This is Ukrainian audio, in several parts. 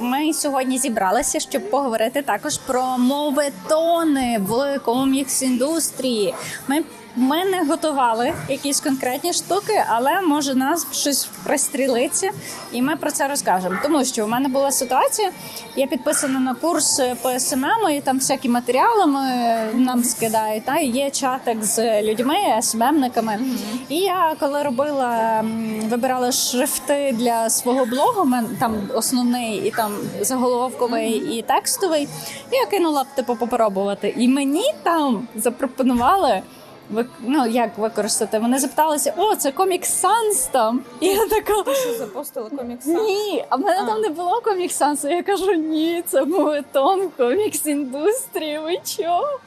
ми сьогодні зібралися, щоб поговорити також про моветони в комікс індустрії. Ми, ми не готували якісь конкретні штуки, але може нас щось пристрілиться, і ми про це розкажемо. Тому що у мене була ситуація, я підписана на курс по СММ, і там всякі матеріали нам скидають. Та є чатик з людьми, СММниками. І я коли робила, вибирала шрифти для свого блогу, там основний і там заголовковий і текстовий. Я кинула типу попробувати. І мені там запропонували. Ну, як використати? Вони запиталися: о, це комік Санс там. І я така. Що запостили комікса? Ні, а в мене там не було комік сансу. Я кажу, ні, це моветон комікс індустрії. Ви чого?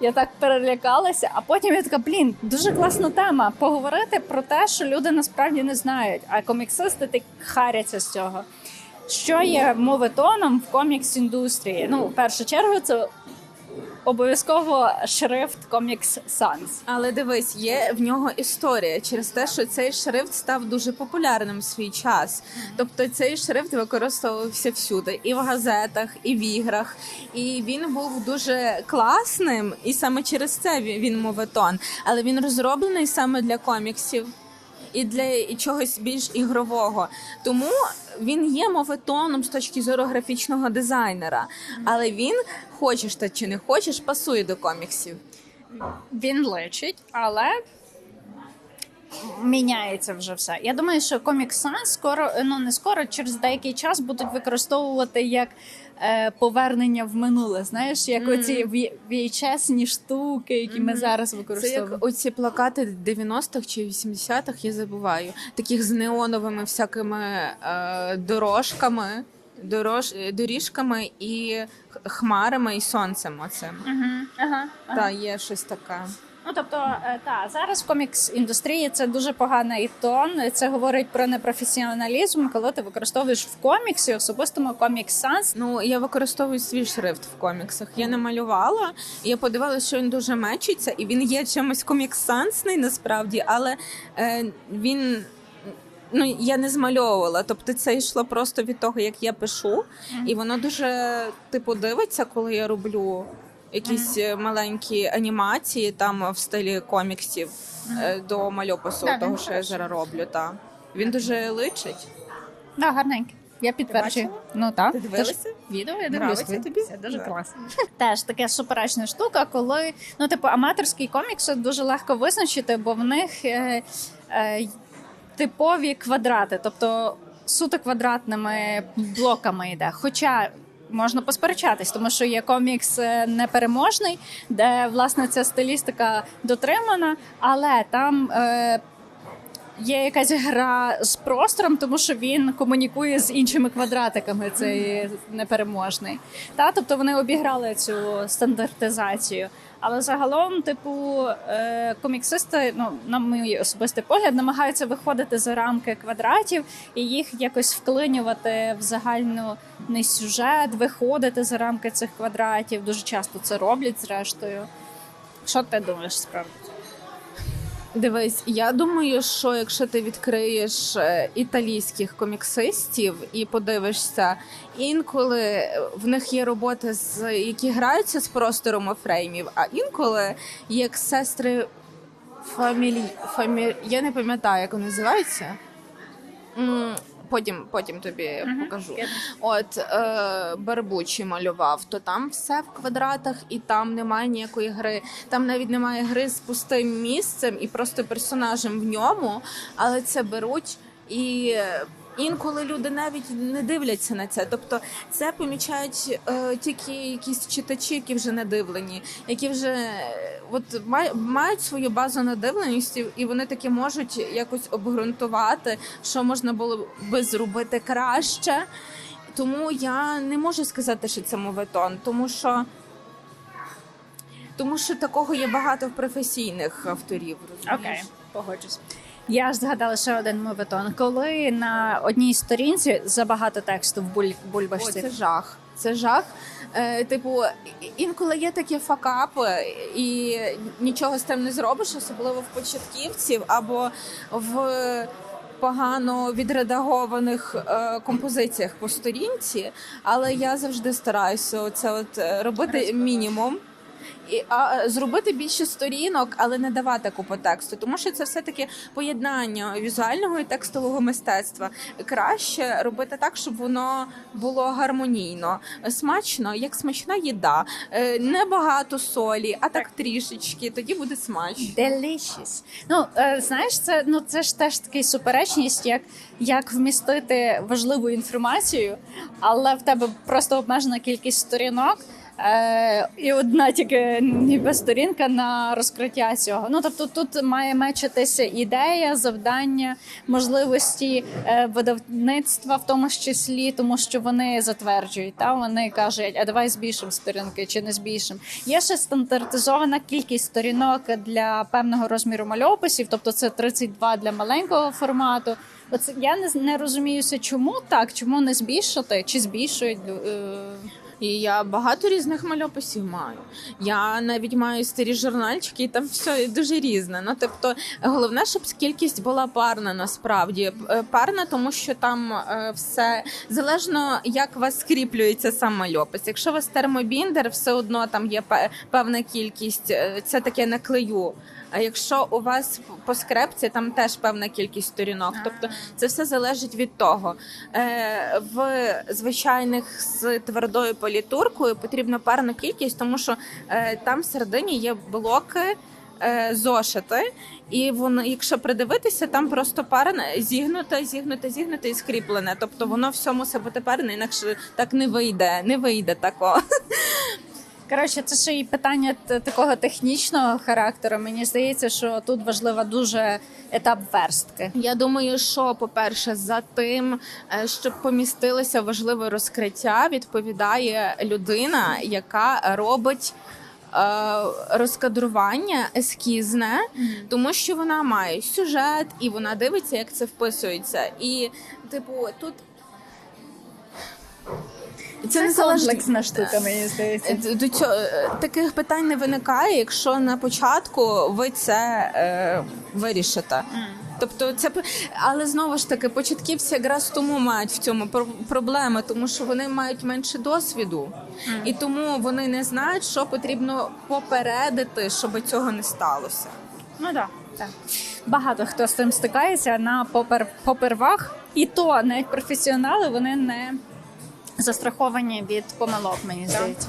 Я так перелякалася, а потім я така, блін, дуже класна тема. Поговорити про те, що люди насправді не знають, а коміксисти так харяться з цього. Що є моветоном в комікс індустрії? Ну, в першу чергу, це обов'язково шрифт Comics Sans. Але дивись, є в нього історія через те, що цей шрифт став дуже популярним в свій час. Тобто цей шрифт використовувався всюди, і в газетах, і в іграх. І він був дуже класним, і саме через це він моветон. Але він розроблений саме для коміксів. І для чогось більш ігрового, тому він є моветоном з точки зору графічного дизайнера, але він хочеш та чи не хочеш, пасує до коміксів. Він лечить, але міняється вже все. Я думаю, що Sans скоро, ну не скоро, через деякий час будуть використовувати як повернення в минуле. Знаєш, як оці VHS-ні штуки, які ми зараз Це використовуємо. як оці плакати 90-х чи 80-х, я забуваю, таких з неоновими всякими е, дорожками, дорож, е, доріжками і хмарами і сонцем. Оцим. Мгм, ага, ага. Та є щось таке. Ну тобто, е, та зараз в комікс індустрії це дуже поганий тон. Це говорить про непрофесіоналізм, коли ти використовуєш в коміксі, особистому Comic Sans. Ну я використовую свій шрифт в коміксах. Я не малювала, я подивилася, що він дуже мечиться, і він є чимось коміксансний насправді, але е, він. Ну, я не змальовувала, тобто це йшло просто від того, як я пишу, і воно дуже типу дивиться, коли я роблю якісь е, маленькі анімації там в стилі коміксів е, до мальопису, Да, він того, що я хороший. зараз роблю. Та він дуже личить. Да, гарненький. Я підтверджую. бачила? Ну так. Ти дивилася? Відео я Нравиться дивлюся. тобі? Це дуже Да. класно. Теж таке суперечна штука, коли ну, типу, аматорський комікс дуже легко визначити, бо в них е, е, типові квадрати, тобто суто квадратними блоками йде. Хоча можна посперечатись, тому що є комікс е, непереможний, де власне ця стилістика дотримана, але там. Е, Є якась гра з простором, тому що він комунікує з іншими квадратиками. Цей непереможний. Та тобто вони обіграли цю стандартизацію. Але загалом, типу, е, коміксисти, ну на мій особистий погляд, намагаються виходити за рамки квадратів і їх якось вклинювати в загальний сюжет, виходити за рамки цих квадратів. Дуже часто це роблять, зрештою. Що ти думаєш справді? Дивись, я думаю, що якщо ти відкриєш е, італійських коміксистів і подивишся, інколи в них є роботи, з які граються з простором фреймів, а інколи як сестри фамілі... фамі... Я не пам'ятаю, як вони називаються. Потім, потім тобі покажу. От е, Бербучі малював, то там все в квадратах, і там немає ніякої гри. Там навіть немає гри з пустим місцем і просто персонажем в ньому, але це беруть і. Інколи люди навіть не дивляться на це. Тобто це помічають е, тільки якісь читачі, які вже надивлені, які вже е, от мають свою базу надивленості, і вони таки можуть якось обґрунтувати, що можна було би зробити краще. Тому я не можу сказати, що це моветон, тому що, тому що такого є багато в професійних авторів. Розумієш? Окей, погоджусь. Я ж згадала ще один моветон. Коли на одній сторінці забагато тексту в буль... Бульбашці. це жах. Це жах. Е, типу, інколи є такі факапи, і нічого з тим не зробиш, особливо в початківців або в погано відредагованих е, композиціях по сторінці, але я завжди стараюся це от е, робити мінімум. І, а зробити більше сторінок, але не давати купу тексту, тому що це все таки поєднання візуального і текстового мистецтва. Краще робити так, щоб воно було гармонійно, смачно, як смачна їда, Е, не багато солі, а так трішечки. Тоді буде смачно. Delicious. Ну е, знаєш, це ну це ж теж такий суперечність, як, як вмістити важливу інформацію, але в тебе просто обмежена кількість сторінок. Е, і одна тільки ніби сторінка на розкриття цього. Ну тобто тут має мечитися ідея, завдання, можливості е, видавництва, в тому числі, тому що вони затверджують. Та вони кажуть, а давай збільшимо сторінки чи не збільшимо. Є ще стандартизована кількість сторінок для певного розміру мальописів, тобто це 32 для маленького формату. Оце я не, не розуміюся, чому так, чому не збільшити, чи збільшують. Е, І я багато різних мальописів маю. Я навіть маю старі журнальчики, і там все дуже різне. Ну тобто, головне, щоб кількість була парна насправді. Е, Парна, тому що там е, все залежно, як вас скріплюється сам мальопис. Якщо у вас термобіндер, все одно там є певна кількість. е, Це таке на клею. А якщо у вас по скрепці, там теж певна кількість сторінок. Тобто це все залежить від того. Е, в звичайних з твердою політуркою потрібна парна кількість, тому що е, там всередині є блоки. е, Зошити, і воно, якщо придивитися, там просто парне зігнуте, зігнуте, зігнуте і скріплене. Тобто воно все мусить бути парне, інакше так не вийде, не вийде такого. Коротше, це ще й питання такого технічного характеру. Мені здається, що тут важлива дуже етап верстки. Я думаю, що по-перше, за тим, е, щоб помістилося важливе розкриття, відповідає людина, яка робить. е, Розкадрування ескізне, тому що вона має сюжет і вона дивиться, як це вписується. І, типу, тут це, не залежить комплексна штука, мені здається. Е, До цього е, таких питань не виникає, якщо на початку ви це е, вирішите. Тобто це але знову ж таки початківці якраз тому мають в цьому про- проблеми, тому що вони мають менше досвіду, і тому вони не знають, що потрібно попередити, щоб цього не сталося. Ну так. Так. Багато хто з цим стикається на попер, попервах, і то навіть професіонали вони не застраховані від помилок, мені здається.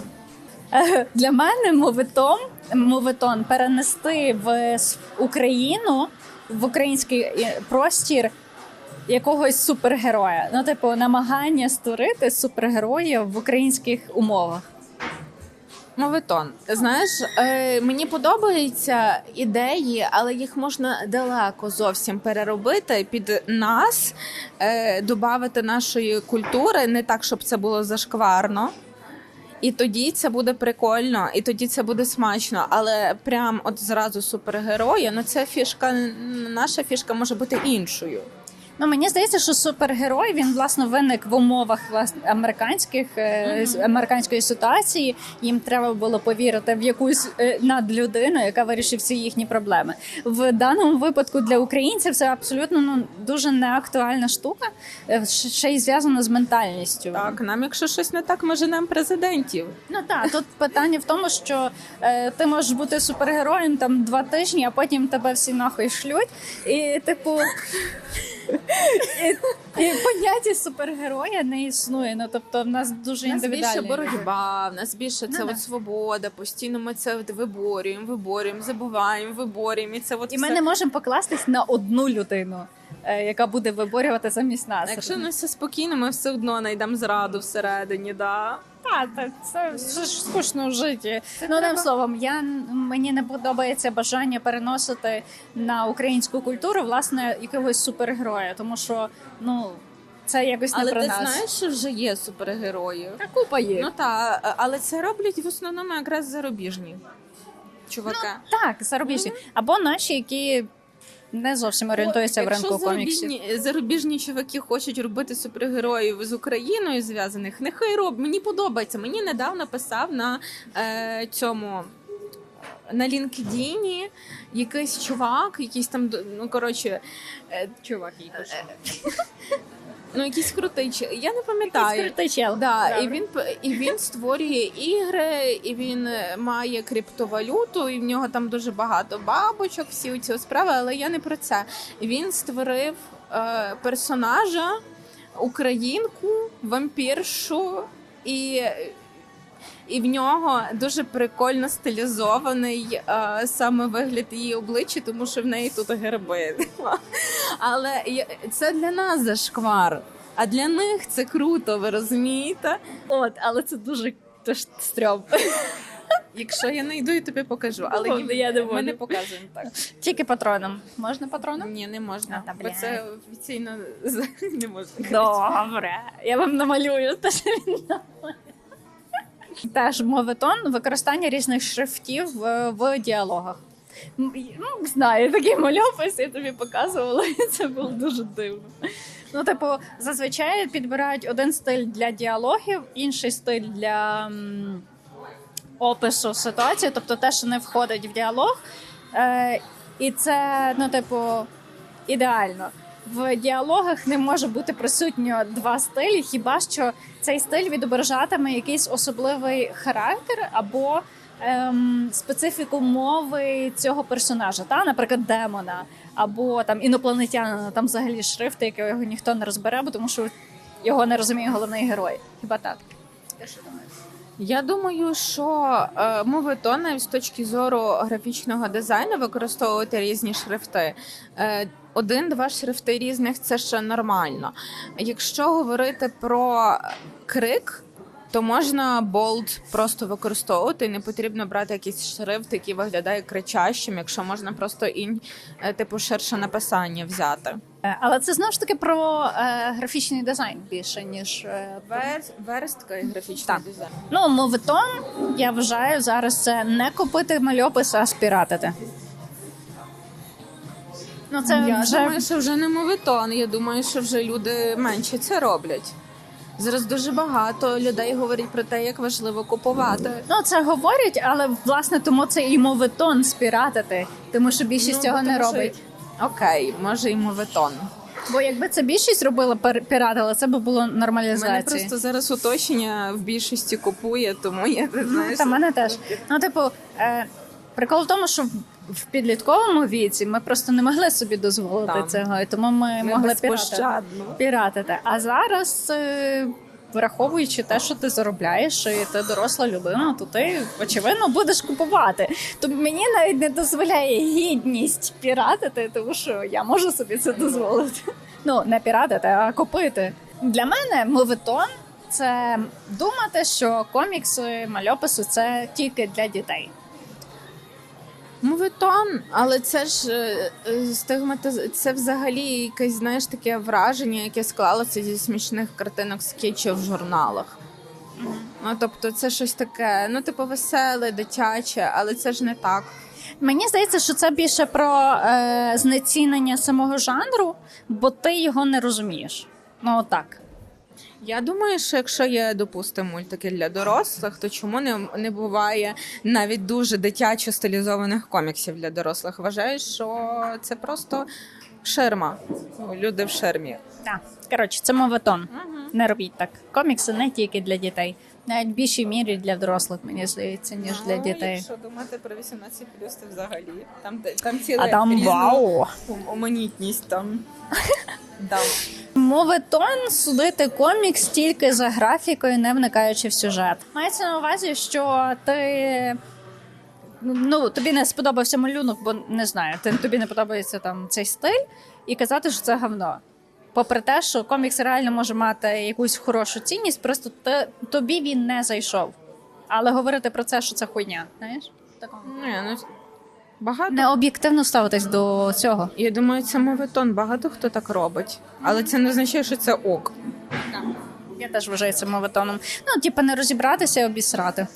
Е, Для мене моветон, моветон перенести в Україну в український е, простір якогось супергероя. Ну, типу, намагання створити супергероя в українських умовах. Моветон. Знаєш, е, мені подобаються ідеї, але їх можна далеко зовсім переробити під нас, е, додати нашої культури, не так, щоб це було зашкварно. І тоді це буде прикольно, і тоді це буде смачно. Але прям от зразу супергероя, ну це фішка, наша фішка може бути іншою. Ну мені здається, що супергерой він власне виник в умовах власне американських з- американської ситуації. Їм треба було повірити в якусь е, надлюдину, яка вирішить всі їхні проблеми. В даному випадку для українців це абсолютно ну дуже неактуальна штука, е, ще й зв'язана з ментальністю. Так, нам, якщо щось не так, ми женемо президентів. Ну так, тут питання в тому, що е, ти можеш бути супергероєм там два тижні, а потім тебе всі нахуй шлють. І типу. І, і поняття супергероя не існує. Ну тобто в нас дуже нас більше індивідуальний. боротьба, в нас більше це Ну, от свобода. Постійно ми це от виборюємо, виборюємо, забуваємо, виборюємо. І це от І все. ми не можемо покластись на одну людину, е, яка буде виборювати замість нас. Якщо нас все спокійно, ми все одно знайдемо зраду всередині. Да. Так, так, це, ж скучно в житті. Ну, одним словом, я мені не подобається бажання переносити на українську культуру власне якогось супергероя, тому що ну це якось не Але про ти нас. знаєш, що вже є супергерої. Та купа є. Ну так, але це роблять в основному якраз зарубіжні чуваки. так, зарубіжні. Або наші, які не зовсім орієнтуються в Якщо ринку коміксів. зарубіжні, зарубіжні чуваки хочуть робити супергероїв з Україною зв'язаних, нехай роб. Мені подобається. Мені недавно писав на е, цьому на LinkedIn якийсь чувак, якийсь там, ну коротше, е, Чувак, якийсь. ну якийсь крутий, я не пам'ятаю. крутий чел. Да, і він і він створює ігри, і він е, має криптовалюту, і в нього там дуже багато бабочок, всі ці справи, але я не про це. Він створив е, персонажа, українку, вампіршу, і, і в нього дуже прикольно стилізований е, саме вигляд її обличчя, тому що в неї тут герби. Але це для нас зашквар. А для них це круто, ви розумієте? От, але це дуже теж стрьом. Якщо я знайду, я тобі покажу. Але Ну, ні, я не ми не показуємо так. Тільки патроном. Можна патроном? Ні, не можна. А, бо це офіційно не можна. Добре. Я вам намалюю те, що він намалює. Теж моветон використання різних шрифтів в, в діалогах. Ну, знаю, такий мальопис, я тобі показувала, і це було дуже дивно. Ну, типу, зазвичай підбирають один стиль для діалогів, інший стиль для м, опису ситуації, тобто те, що не входить в діалог. Е, і це, ну, типу, ідеально. В діалогах не може бути присутньо два стилі, хіба що цей стиль відображатиме якийсь особливий характер або ем, специфіку мови цього персонажа, та, наприклад, демона, або там інопланетянина, там взагалі шрифти, якого ніхто не розбере, бо тому що його не розуміє головний герой. Хіба так? Я думаю, що е, навіть з точки зору графічного дизайну використовувати різні шрифти. Е, один-два шрифти різних це ще нормально. Якщо говорити про крик, то можна болт просто використовувати. Не потрібно брати якийсь шрифт, який виглядає кричащим, якщо можна просто інь, е, типу ширше написання взяти. Е, Але це знову ж таки про е, графічний дизайн більше, ніж е, про- Верстка і графічний Так. дизайн. Ну, моветон, я вважаю, зараз це не купити мальопис, а спіратити. Ну, це Я вже думаю, що вже не моветон. Я думаю, що вже люди менше це роблять. Зараз дуже багато людей говорять про те, як важливо купувати. ну це говорять, але власне тому це і моветон спіратити, тому що більшість Ну, цього не тому що- робить. Окей, може і моветон. Бо якби це більшість робила піратила, це б було У мене нормалізація. просто зараз уточнення в більшості купує, тому я не знаю. Та мене теж. Ну, типу, е, прикол в тому, що в- підлітковому віці ми просто не могли собі дозволити Там. цього, і тому ми, Ми могли піратити. піратити. А зараз, е, враховуючи те, що ти заробляєш, і ти доросла людина, то ти очевидно будеш купувати. Тобто мені навіть не дозволяє гідність піратити, тому що я можу собі це дозволити. Ну, не піратити, а купити. Для мене моветон це думати, що комікси, мальописи це тільки для дітей. Моветон, але це ж е, е, стигматиз... це взагалі якесь, знаєш, таке враження, яке склалося зі смішних картинок скетчів в журналах. Ну, тобто, це щось таке, ну, типу, веселе, дитяче, але це ж не так. Мені здається, що це більше про е, знецінення самого жанру, бо ти його не розумієш. Ну так. Я думаю, що якщо є, допустимо, мультики для дорослих, то чому не, не буває навіть дуже дитячо стилізованих коміксів для дорослих? Вважаю, що це просто ширма. Люди в ширмі. Так. Коротше, це моветон. Не робіть так. Комікси не тільки для дітей, навіть в більшій мірі для дорослих, мені здається, ніж для Ну, дітей. Якщо думати про 18 то взагалі. Там, там ціла А там різна вау! Оманітність там. Да. Моветон судити комікс тільки за графікою, не вникаючи в сюжет. Мається на увазі, що ти. Ну, тобі не сподобався малюнок, бо не знаю, ти, тобі не подобається там цей стиль, і казати, що це говно. Попри те, що комікс реально може мати якусь хорошу цінність, просто те- тобі він не зайшов. Але говорити про це, що це хуйня, знаєш? Ні, ну, багато. Не об'єктивно ставитись до цього. Я думаю, це моветон. Багато хто так робить. Але це не означає, що це ок. Я теж вважаю це моветоном. Ну, типу, не розібратися, а обісрати.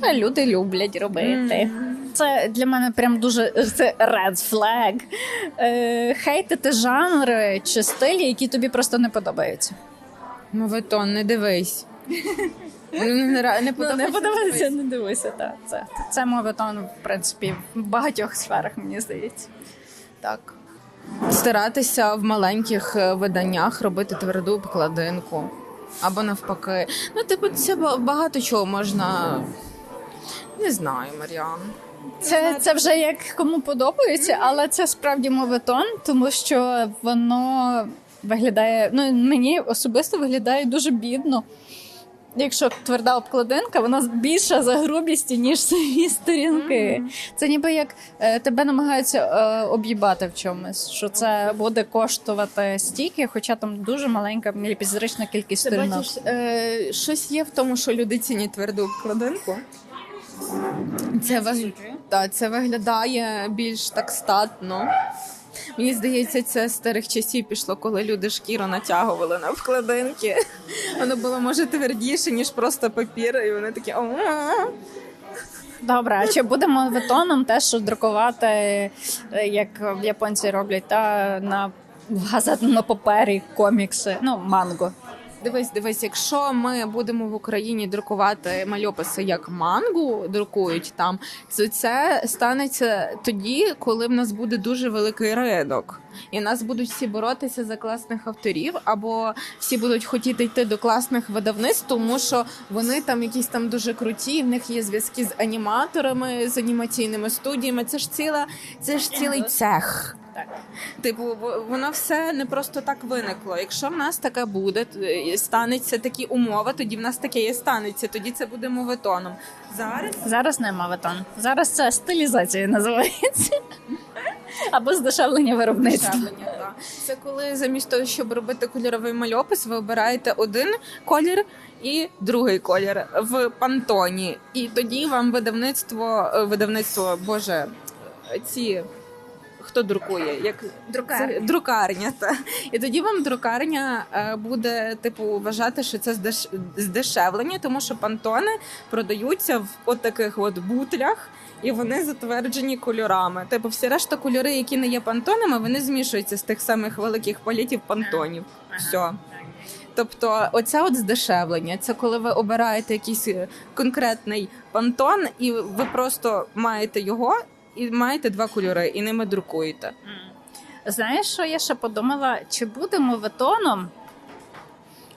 Це люди люблять робити. Це для мене прям дуже це red flag. Е, хейтити жанри чи стилі, які тобі просто не подобаються. Моветон, не дивись. Не, не, не Ну, подобається. не подобається, не дивися. Так. Це, це моветон, в принципі, в багатьох сферах, мені здається. Так. Старатися в маленьких е, виданнях робити тверду обкладинку. Або навпаки. Ну, типу, це багато чого можна. Не знаю, Маріан. Це, це вже як кому подобається, але це справді моветон, тому що воно виглядає. Ну мені особисто виглядає дуже бідно. Якщо тверда обкладинка, вона більша за грубістю, ніж самі сторінки. Це ніби як е, тебе намагаються е, об'їбати в чомусь, що це буде коштувати стільки, хоча там дуже маленька міліпізрична кількість Ти сторінок. бачиш, е, щось є в тому, що люди цінять тверду обкладинку. Це, виг... та, це виглядає більш так статно. Мені здається, це з старих часів пішло, коли люди шкіру натягували на вкладинки. Воно було може твердіше, ніж просто папір, і вони такі. Добре, а чи будемо ветоном теж друкувати, е, як японці роблять, та на газетному папері комікси, ну манго. Дивись, дивись, якщо ми будемо в Україні друкувати мальописи як мангу, друкують там, то це станеться тоді, коли в нас буде дуже великий ринок, і нас будуть всі боротися за класних авторів, або всі будуть хотіти йти до класних видавництв, тому що вони там якісь там дуже круті. В них є зв'язки з аніматорами, з анімаційними студіями. Це ж ціла, це ж цілий цех. Так. Типу, воно все не просто так виникло. Якщо в нас таке буде, станеться такі умови, тоді в нас таке і станеться. Тоді це буде моветоном. Зараз Зараз нема ветон. Зараз це стилізація називається. Або здешевлення виробництва. дешевлення. да. Це коли замість того, щоб робити кольоровий мальопис, ви обираєте один колір і другий колір в пантоні. І тоді вам видавництво, е, видавництво, боже, ці. Хто друкує? Як Друкарня. Друкарня, та. І тоді вам друкарня е, буде типу вважати, що це здеш... здешевлення, тому що пантони продаються в от таких от бутлях, і вони затверджені кольорами. Типу, всі решта кольори, які не є пантонами, вони змішуються з тих самих великих палітів пантонів. Все. Тобто, оце от здешевлення. Це коли ви обираєте якийсь е, конкретний пантон, і ви просто маєте його і маєте два кольори, і ними друкуєте. Знаєш, що я ще подумала? Чи будемо ветоном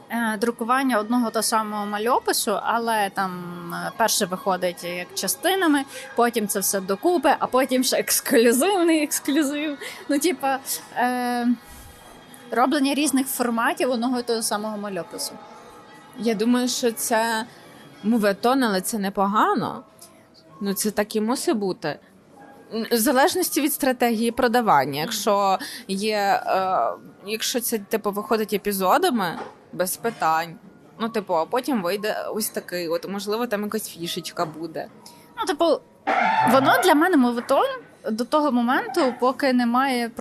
е, друкування одного того самого мальопису, але там е, перше виходить як частинами, потім це все докупи, а потім ще ексклюзивний ексклюзив. Ну, типа, е, роблення різних форматів одного і того самого мальопису. Я думаю, що це моветон, але це непогано. Ну, це так і мусить бути. В залежності від стратегії продавання. Якщо є, е, якщо це типу виходить епізодами, без питань. Ну, типу, а потім вийде ось такий. От, можливо, там якась фішечка буде. Ну, типу, воно для мене моветон до того моменту, поки немає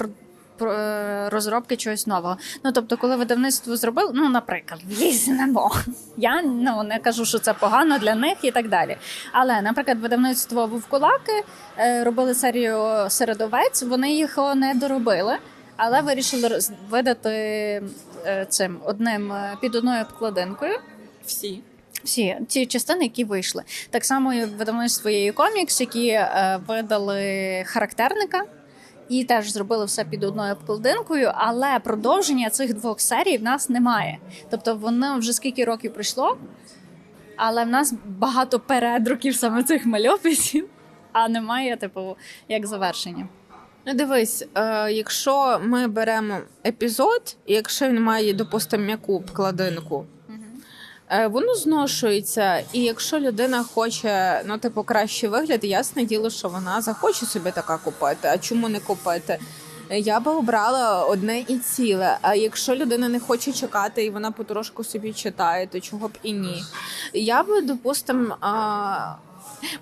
Розробки чогось нового. Ну тобто, коли видавництво зробило, ну, наприклад, візьмемо. Я ну не кажу, що це погано для них і так далі. Але, наприклад, видавництво Вовкулаки е, робили серію середовець, вони їх не доробили, але вирішили видати е, цим одним е, під одною обкладинкою Всі. всі ті частини, які вийшли. Так само і видавництво є комікс, які е, видали характерника. І теж зробили все під одною обкладинкою, але продовження цих двох серій в нас немає. Тобто воно вже скільки років пройшло, але в нас багато передруків саме цих мальописів, а немає, типу, як завершення. Ну, дивись, е, якщо ми беремо епізод, і якщо він має, допустимо, м'яку обкладинку, Воно зношується, і якщо людина хоче ну, типу, кращий вигляд, ясне діло, що вона захоче собі така купити. А чому не купити? Е, Я би обрала одне і ціле. А якщо людина не хоче чекати і вона потрошку собі читає, то чого б і ні. Я би, допустим.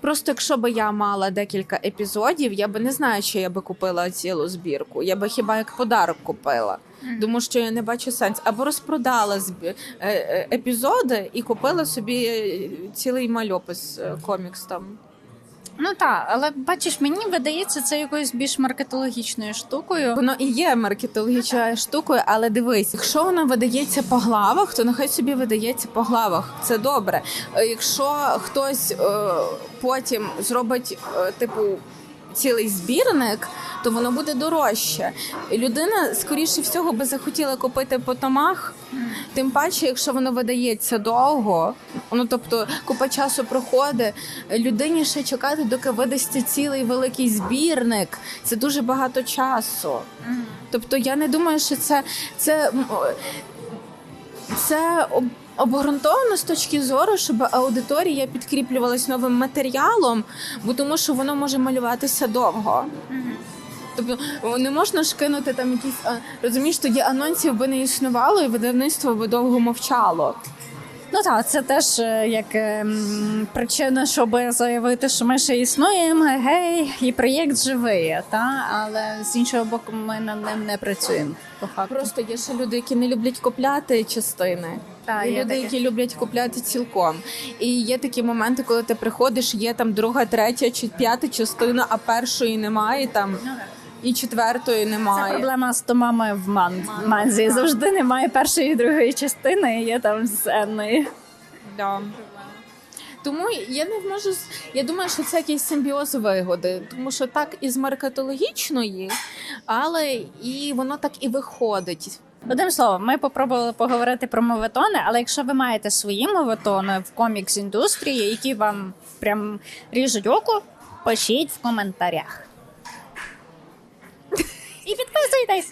Просто якщо би я мала декілька епізодів, я би не знаю, чи я би купила цілу збірку. Я би хіба як подарок купила. Тому що я не бачу сенс. Або розпродала е, е, епізоди і купила собі е, цілий мальопис комікс там. Ну так, але бачиш, мені видається це якоюсь більш маркетологічною штукою. Воно і є маркетологічною штукою, але дивись, якщо воно видається по главах, то нехай собі видається по главах. Це добре. Е, Якщо хтось е, потім зробить, е, типу. Цілий збірник, то воно буде дорожче. Людина, скоріше всього, би захотіла купити по томах, тим паче, якщо воно видається довго, ну тобто купа часу проходить, людині ще чекати, доки видасться цілий великий збірник. Це дуже багато часу. Тобто я не думаю, що це, це, це обґрунтовано з точки зору, щоб аудиторія підкріплювалась новим матеріалом, бо тому що воно може малюватися довго. Тобто не можна ж кинути там якісь а, розумієш, тоді анонсів би не існувало, і видавництво би довго мовчало. Ну так, це теж е, як ем, причина, щоб заявити, що ми ще існуємо, гей, і проєкт живий, та але з іншого боку, ми над ним не працюємо. По факту. Просто є ще люди, які не люблять купляти частини. Та, і є люди, таке. які люблять купляти цілком. І є такі моменти, коли ти приходиш, є там друга, третя чи п'ята частина, а першої немає там. І четвертої Це немає. проблема з томами в ман- манзі. Завжди немає першої і другої частини, і є там з енної. Да. Тому я не можу. Я думаю, що це якийсь симбіоз вигоди, тому що так із маркетологічної, але і воно так і виходить. Одним словом, ми попробували поговорити про моветони, але якщо ви маєте свої моветони в комікс індустрії, які вам прям ріжуть око, пишіть в коментарях. І підписуйтесь!